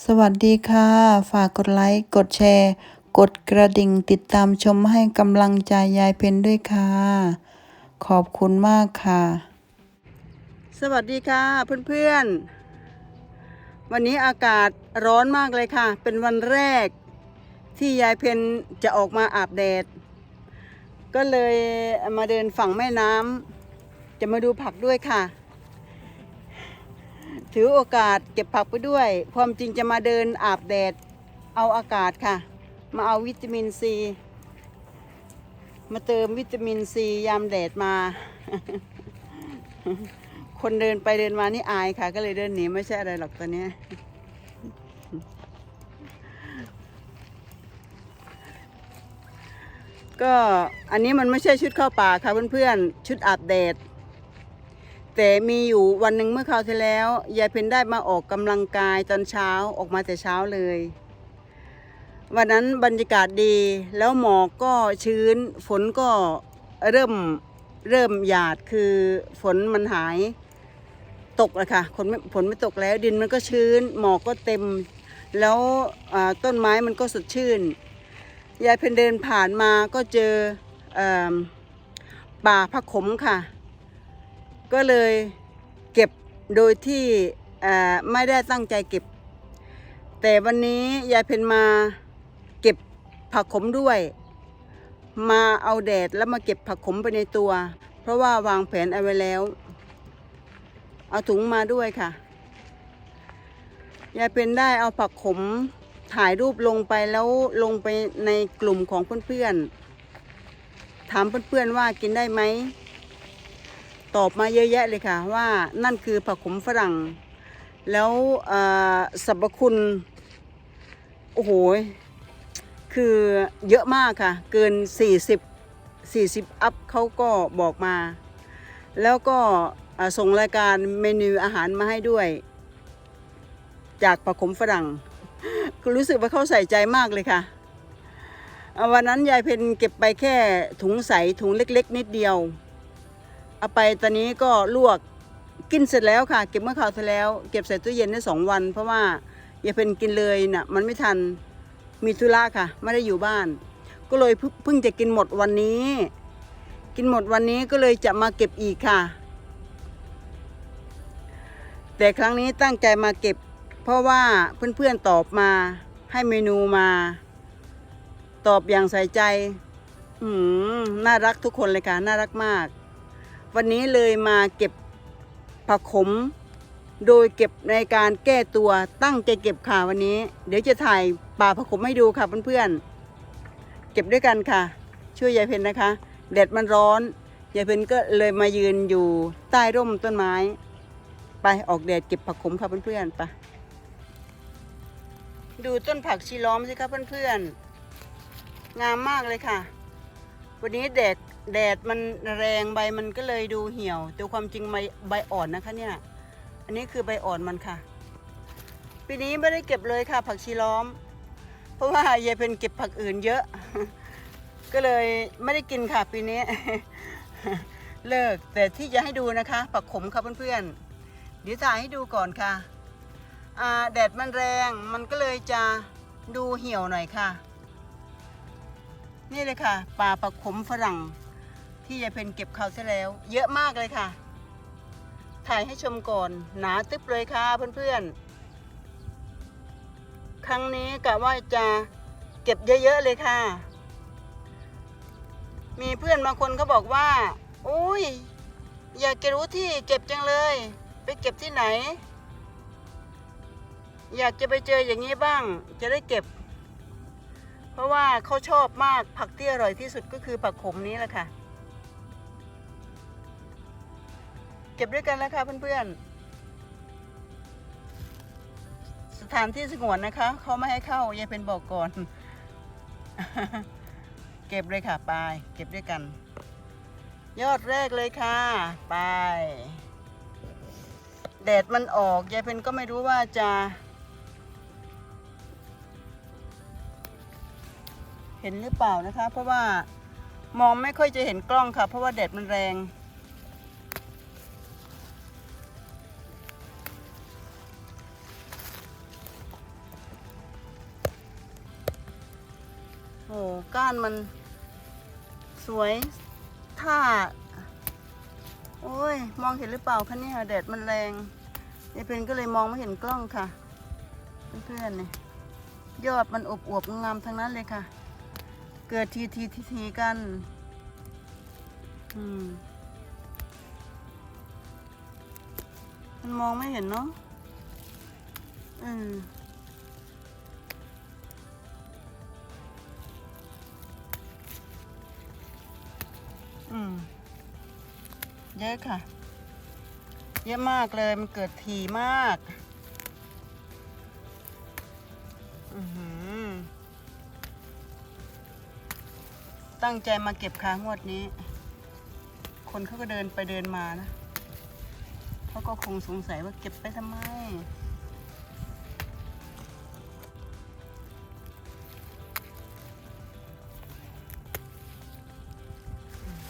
สวัสดีค่ะ ฝากกดไลค์ กดแชร์ กดกระดิ่งติดตามชมให้กำลังใจยายเพนด้วยค่ะ ขอบคุณมากค่ะ สวัสดีค่ะเพื่อนๆ วันนี้อากาศร้อนมากเลยค่ะ เป็นวันแรกที่ยายเพนจะออกมาอาบแดด ก็เลยมาเดินฝั่งแม่น้ำจะมาดูผักด้วยค่ะ ถือโอกาสเก็บผักไปด้วย ความจริงจะมาเดินอาบแดด เอาอากาศค่ะ มาเอาวิตามินซี มาเติมวิตามินซียามแดดมา คนเดินไปเดินมานี่อายค่ะ ก็เลยเดินหนีไม่ใช่อะไรหรอกตอนนี้ก็อันนี้มันไม่ใช่ชุดเข้าป่าค่ะเพื่อนๆ ชุดอาบแดด แต่มีอยู่วันหนึ่งเมื่อคราวที่แล้วยายเพนได้มาออกกำลังกายตอนเช้าออกมาแต่เช้าเลย วันนั้นบรรยากาศดีแล้วหมอกก็ชื้น ฝนก็เริ่มเริ่มหยาดคือฝนมันหายตกอะค่ะฝนฝนไม่ตกแล้วดินมันก็ชื้น หมอกก็เต็ม แล้วต้นไม้มันก็สดชื่นยายเพนเดินผ่านมาก็เจออป่าพักขมค่ะ ก็เลยเก็บโดยที่ไม่ได้ตั้งใจเก็บ แต่วันนี้ยายเพนมาเก็บผักขมด้วย มาเอาแดดแล้วมาเก็บผักขมไปในตัว เพราะว่าวางแผนเอาไว้แล้ว เอาถุงมาด้วยค่ะยายเพนได้เอาผักขมถ่ายรูปลงไปแล้วลงไปในกลุ่มของเพื่อนๆ ถามเพื่อนๆว่ากินได้ไหม ตอบมาเยอะแยะเลยค่ะ ว่านั่นคือผักขมฝรั่ง แล้วสรรพคุณ โอ้โห คือเยอะมากค่ะ เกิน 40 40 อัพเขาก็บอกมา แล้วก็ส่งรายการเมนูอาหารมาให้ด้วย จากผักขมฝรั่งรู้สึกว่าเขาใส่ใจมากเลยค่ะ วันนั้นยายเพนเก็บไปแค่ถุงใสถุงเล็ก ๆ นิดเดียว เอาไปตอนนี้ก็ลวกกินเสร็จแล้วค่ะ เก็บเมื่อคราวที่แล้ว เก็บใส่ตู้เย็นได้สองวัน เพราะว่าอย่าเป็นกินเลยน่ะมันไม่ทันมีธุระค่ะ ไม่ได้อยู่บ้าน ก็เลยเพิ่งเพิ่งจะกินหมดวันนี้ กินหมดวันนี้ก็เลยจะมาเก็บอีกค่ะ แต่ครั้งนี้ตั้งใจมาเก็บ เพราะว่าเพื่อนๆตอบมาให้เมนูมา ตอบอย่างใส่ใจ อืมน่ารักทุกคนเลยค่ะ น่ารักมาก วันนี้เลยมาเก็บผักขม โดยเก็บในการแก้ตัวตั้งใจเก็บค่ะวันนี้ เดี๋ยวจะถ่ายป่าผักขมให้ดูค่ะเพื่อนๆเก็บด้วยกันค่ะ ช่วยยายเพนนะคะแดดมันร้อนยายเพนก็เลยมายืนอยู่ใต้ร่มต้นไม้ ไปออกแดดเก็บผักขมค่ะเพื่อนๆไปดูต้นผักชีล้อมสิคะเพื่อนๆงามมากเลยค่ะ วันนี้แดด แดดมันแรงใบมันก็เลยดูเหี่ยว แต่ความจริงใบใบอ่อนนะคะเนี่ย อันนี้คือใบอ่อนมันค่ะ ปีนี้ไม่ได้เก็บเลยค่ะ ผักชีล้อม เพราะว่ายายเป็นเก็บผักอื่นเยอะ ก็เลยไม่ได้กินค่ะปีนี้ เลิกแต่ที่จะให้ดูนะคะ ผักขมค่ะเพื่อนๆเดี๋ยวถ่ายให้ดูก่อนค่ะแดดมันแรงมันก็เลยจะดูเหี่ยวหน่อยค่ะ นี่เลยค่ะปลาปักขมฝรั่ง ที่ยายเพนเก็บเขาวที่แล้ว เยอะมากเลยค่ะ ถ่ายให้ชมก่อน หนาตึ๊บเลยค่ะเพื่อนๆ ครั้งนี้กะว่าจะเก็บเยอะๆเลยค่ะ มีเพื่อนบางคนเขาบอกว่าโอ้ย อยากจะรู้ที่เก็บจังเลย ไปเก็บที่ไหน อยากจะไปเจออย่างนี้บ้าง จะได้เก็บ เพราะว่าเขาชอบมากผักที่อร่อยที่สุดก็คือผักขมนี้แหละค่ะ เก็บด้วยกันแล้วค่ะเพื่อนๆ สถานที่สงวนนะคะเขาไม่ให้เข้ายายเป็นบอกก่อน เก็บเลยค่ะไปเก็บด้วยกัน ยอดแรกเลยค่ะ ไป แดดมันออกยายเพนก็ไม่รู้ว่าจะ เห็นหรือเปล่านะคะ เพราะว่ามองไม่ค่อยจะเห็นกล้องค่ะ เพราะว่าแดดมันแรง อ้ก้านมันสวยท่าโอ้ย มองเห็นหรือเปล่าคะเนี่ยแดดมันแรงยายเพนก็เลยมองไม่เห็นกล้องค่ะ เพื่อนๆเนี่ยยอดมันอบอวบงามทั้งนั้นเลยค่ะ เกิดทีทีทีทีกันอืมมันมองไม่เห็นเนาะอืม เยอะค่ะ เยอะมากเลยมันเกิดถี่มากอือหือตั้งใจมาเก็บค้างวดนี้ คนเขาก็เดินไปเดินมานะเขาก็คงสงสัยว่าเก็บไปทำไม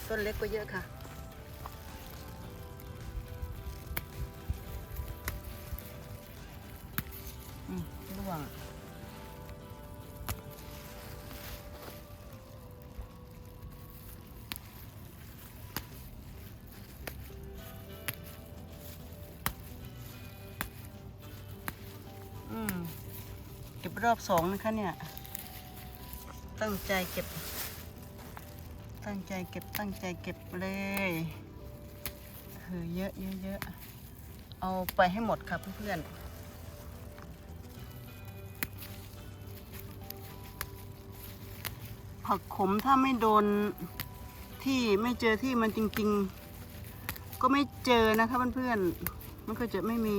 ต้นเล็กก็เยอะค่ะ รอบสองนะคะเนี่ย ตั้งใจเก็บ ตั้งใจเก็บตั้งใจเก็บเลยเออเยอะเยอะเยอะเอาไปให้หมดครับเพื่อนๆผักขมถ้าไม่โดนที่ไม่เจอที่มันจริง ๆ ก็ไม่เจอนะคะเพื่อนๆมันก็จะไม่มี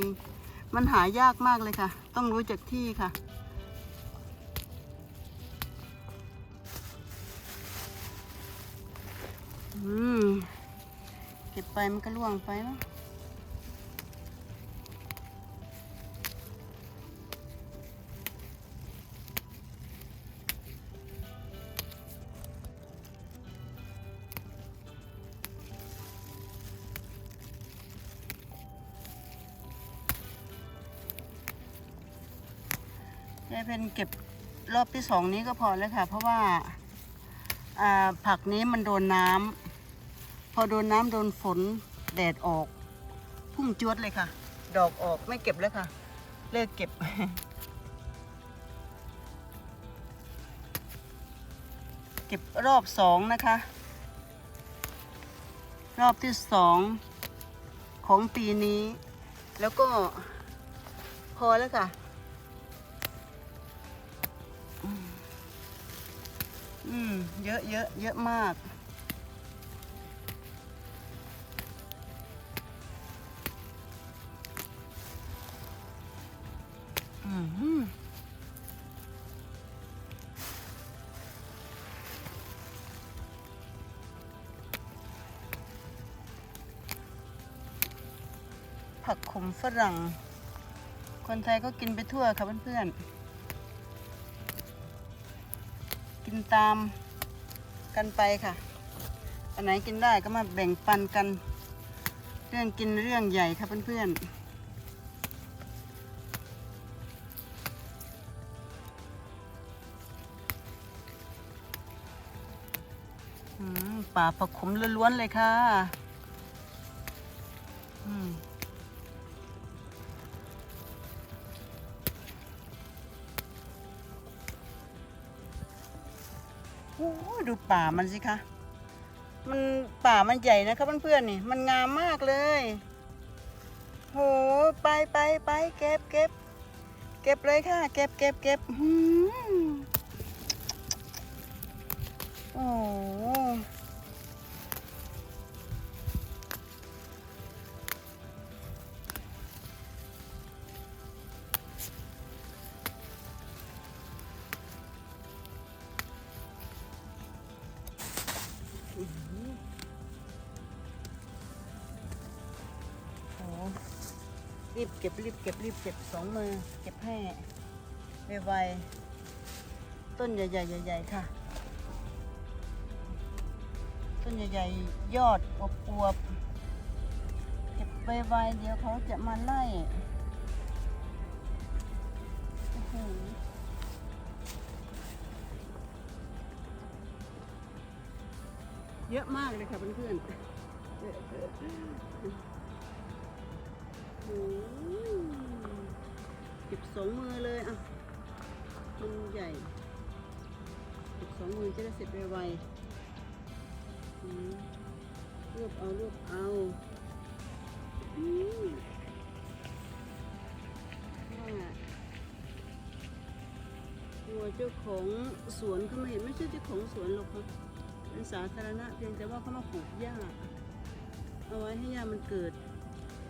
มันหายากมากเลยค่ะ ต้องรู้จักที่ค่ะ มันก็ล่วงไปเนอะยายเพนเก็บรอบที่สองนี้ก็พอแล้วค่ะ เพราะว่าผักนี้มันโดนน้ำ พอโดนน้ำโดนฝนแดดออก พุ่งจวดเลยค่ะ ดอกออกไม่เก็บแล้วค่ะ เลิกเก็บ เก็บรอบสองนะคะ รอบที่สองของปีนี้ แล้วก็พอแล้วค่ะอืมอืมเยอะเยอะเยอะมาก ผักขมฝรั่ง คนไทยก็กินไปทั่วค่ะเพื่อนๆ กินตามกันไปค่ะ อันไหนกินได้ก็มาแบ่งปันกัน เรื่องกินเรื่องใหญ่ค่ะเพื่อนๆ ป่าผักขมล้วนๆเลยค่ะอืมโอ้ดูป่ามันสิคะ มันป่ามันใหญ่นะคะเพื่อนๆนี่ มันงามมากเลย โห ไปไปไปเก็บเก็บเก็บเลยค่ะ เก็บเก็บเก็บอืม โอ้โหโอ้รีบเก็บรีบเก็บรีบเก็บสองมือ เก็บให้ไวๆต้นใหญ่ๆใหญ่ๆค่ะ ใหญ่ๆ ยอดอวบๆเก็บไวๆเดี๋ยวเขาจะมาไล่โอ้โหเยอะมากเลยค่ะเพื่อนๆเก็บสองมือเลยอะมันใหญ่เก็บสองมือจะได้เสร็จไวๆ รวบเอารวบเอาว่าตัวเจ้าของสวนเขาไม่เห็นไม่ใช่เจ้าของสวนหรอกค่ะเป็นสาธารณะเพียงแต่ว่าเขามาปลูกหญ้าเอาไว้ให้หญ้ามันเกิด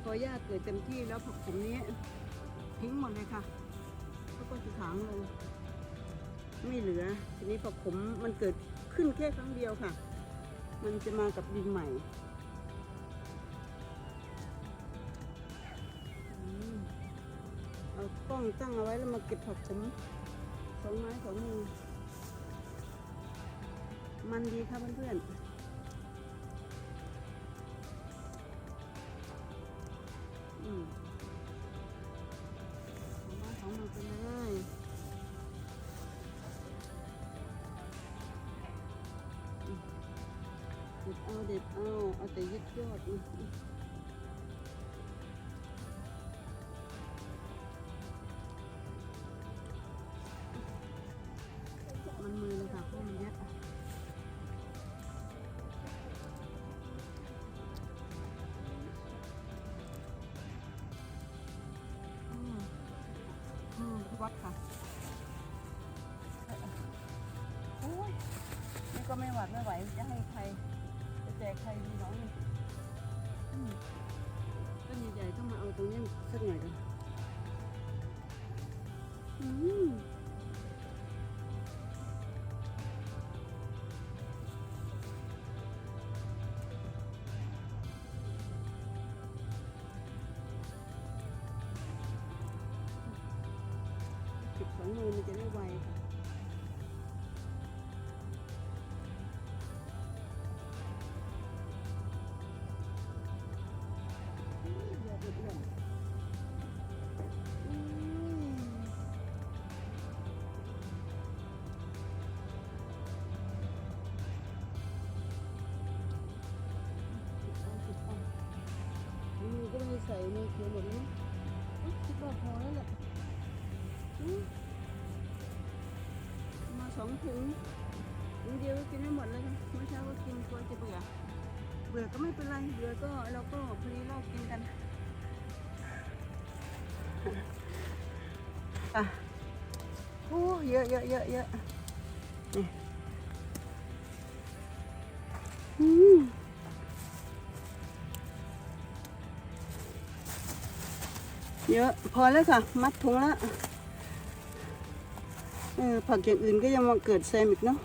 พอหญ้าเกิดเต็มที่แล้วผักผมนี้ทิ้งหมดเลยค่ะแล้วก็จะถางลงไม่เหลือ ทีนี้ผักผมมันเกิดขึ้นแค่ครั้งเดียวค่ะ มันจะมากับดินใหม่เอากล้องตั้งเอาไว้แล้วมาเก็บผักผมสองไม้สองมือมันดีค่ะเพื่อนๆ อาเอาแต่ยึดยอดอืมอืมมันมือเลยค่ะพราะมันยอะอืมอืมวัดค่ะ โอ้ย นี่ก็ไม่หวัดไม่ไหว จะให้ใคร จะแจกใครดีน้องนี่อืมต้นใหญ่ๆต้อ มือก็ไม่ได้ใส่มือเขียวหมดเลยนะอุ๊ยคิดว่าพอแล้วแหละมาสองถุงถุงเดียวก็กินไม่หมดเลยเมื่อเช้าก็กินกลัวจะเบื่อ เบื่อก็ไม่เป็นไร เบื่อก็เราก็พอดีเรากินกันอะโอ้เยอะเยอะเยอะเยอะนี่อืม เยอะ พอแล้วค่ะ มัดถุงแล้วเออผักอย่างอื่นก็ยังมาเกิดแซมอีกเนาะ